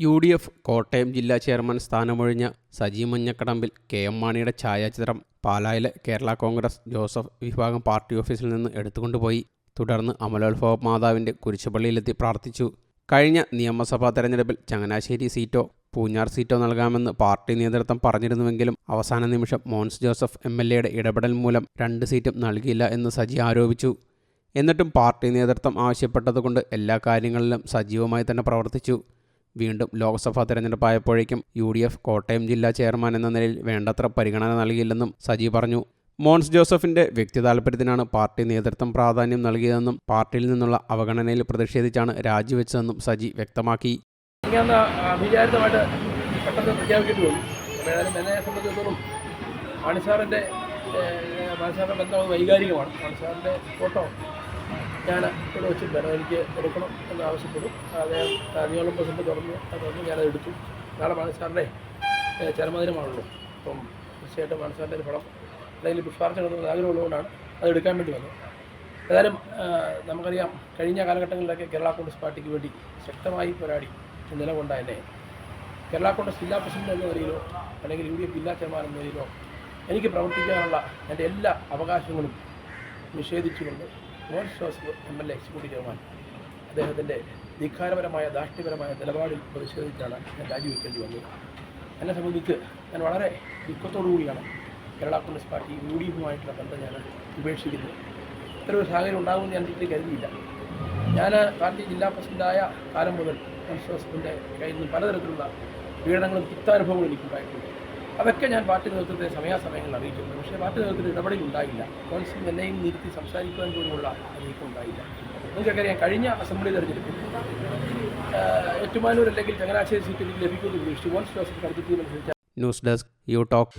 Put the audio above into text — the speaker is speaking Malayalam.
യു ഡി എഫ് കോട്ടയം ജില്ലാ ചെയർമാൻ സ്ഥാനമൊഴിഞ്ഞ സജി മഞ്ഞക്കടമ്പിൽ കെ എം മാണിയുടെ ഛായാചിത്രം പാലായിലെ കേരള കോൺഗ്രസ് ജോസഫ് വിഭാഗം പാർട്ടി ഓഫീസിൽ നിന്ന് എടുത്തുകൊണ്ടുപോയി. തുടർന്ന് അമലോത്ഭവ മാതാവിന്റെ കുരിശുപള്ളിയിലെത്തി പ്രാർത്ഥിച്ചു. കഴിഞ്ഞ നിയമസഭാ തെരഞ്ഞെടുപ്പിൽ ചങ്ങനാശ്ശേരി സീറ്റോ പൂഞ്ഞാർ സീറ്റോ നൽകാമെന്ന് പാർട്ടി നേതൃത്വം പറഞ്ഞിരുന്നുവെങ്കിലും അവസാന നിമിഷം മോൻസ് ജോസഫ് എം എൽ എയുടെ ഇടപെടൽ മൂലം രണ്ട് സീറ്റും നൽകിയില്ല എന്ന് സജി ആരോപിച്ചു. എന്നിട്ടും പാർട്ടി നേതൃത്വം ആവശ്യപ്പെട്ടതുകൊണ്ട് എല്ലാ കാര്യങ്ങളിലും സജീവമായി തന്നെ പ്രവർത്തിച്ചു. വീണ്ടും ലോക്സഭാ തെരഞ്ഞെടുപ്പായപ്പോഴേക്കും യു ഡി എഫ് കോട്ടയം ജില്ലാ ചെയർമാൻ എന്ന നിലയിൽ വേണ്ടത്ര പരിഗണന നൽകിയില്ലെന്നും സജി പറഞ്ഞു. മോൺസ് ജോസഫിന്റെ വ്യക്തി താല്പര്യത്തിനാണ് പാർട്ടി നേതൃത്വം പ്രാധാന്യം നൽകിയതെന്നും പാർട്ടിയിൽ നിന്നുള്ള അവഗണനയിൽ പ്രതിഷേധിച്ചാണ് രാജിവെച്ചതെന്നും സജി വ്യക്തമാക്കി. വൈകാരികമാണ്. ഫോട്ടോ ഞാൻ ഇവിടെ വെച്ച് തരാം എനിക്ക് എടുക്കണം എന്ന് ആവശ്യപ്പെടും. അദ്ദേഹം നിയോളം പ്രസിഡന്റ് തുറന്ന് തുറന്ന് ഞാനത് എടുത്തു. നാളെ മാണിസാറിന്റെ ചരമദിനമാണല്ലോ. അപ്പം തീർച്ചയായിട്ടും മാണിസാറിന്റെ ഒരു പടം അല്ലെങ്കിൽ പുഷ്പാർച്ച നടത്തുന്ന ആഗ്രഹമുള്ളതുകൊണ്ടാണ് അത് എടുക്കാൻ വേണ്ടി വന്നത്. ഏതായാലും നമുക്കറിയാം കഴിഞ്ഞ കാലഘട്ടങ്ങളിലൊക്കെ കേരള കോൺഗ്രസ് പാർട്ടിക്ക് വേണ്ടി ശക്തമായി പോരാടി നിലകൊണ്ട എന്നെ കേരള കോൺഗ്രസ് ജില്ലാ പ്രസിഡന്റ് എന്ന നിലയിലോ അല്ലെങ്കിൽ യു ഡി എഫ് ജില്ലാ ചെയർമാൻ എന്ന നിലയിലോ എനിക്ക് പ്രവർത്തിക്കാനുള്ള എന്റെ എല്ലാ അവകാശങ്ങളും നിഷേധിച്ചുകൊണ്ട് Mons M L A executive chairman അദ്ദേഹത്തിന്റെ ധിക്കാരപരമായ ദാഷ്ട്യപരമായ നിലപാടിൽ പ്രതിഷേധിച്ചാണ് ഞാൻ രാജിവെക്കേണ്ടി വന്നത്. എന്നെ സംബന്ധിച്ച് ഞാൻ വളരെ ദുഃഖത്തോടു കൂടിയാണ് Kerala Congress party U D എഫുമായിട്ടുള്ള ബന്ധം ഞാൻ ഉപേക്ഷിക്കുന്നത്. ഇത്തരം ഒരു സാഹചര്യം ഉണ്ടാകുമെന്ന് ഞാൻ ഒരിക്കലും കരുതിയില്ല. ഞാൻ പാർട്ടി ജില്ലാ പ്രസിഡന്റായ കാലം മുതൽ ജോസഫിന്റെ കയ്യിൽ നിന്ന് പലതരത്തിലുള്ള പീഡനങ്ങളും തിക്താനുഭവങ്ങളും എനിക്കുണ്ടായിട്ടുണ്ട്. അതൊക്കെ ഞാൻ പാർട്ടി നേതൃത്വത്തെ സമയാസമയങ്ങളിൽ അറിയിച്ചിട്ടുണ്ട്. പക്ഷേ പാർട്ടി നേതൃത്വത്തിൽ ഇടപെടൽ ഉണ്ടായില്ല. കോൺഗ്രസും എന്നെയും നിർത്തി സംസാരിക്കുവാൻ പോലുമുള്ള അറിയിപ്പ് ഉണ്ടായില്ല. നിങ്ങൾക്കറിയാം കഴിഞ്ഞ അസംബ്ലി തെരഞ്ഞെടുപ്പിൽ ഏറ്റുമാനൂർ അല്ലെങ്കിൽ ചങ്ങനാശ്ശേരി സീറ്റ് ലഭിക്കുമെന്ന് പ്രതീക്ഷിച്ചു വോൺസ് ജോസഫ് കരുത്തുന്നതനുസരിച്ച് ന്യൂസ് ഡെസ്ക് യു ടോക്ക്.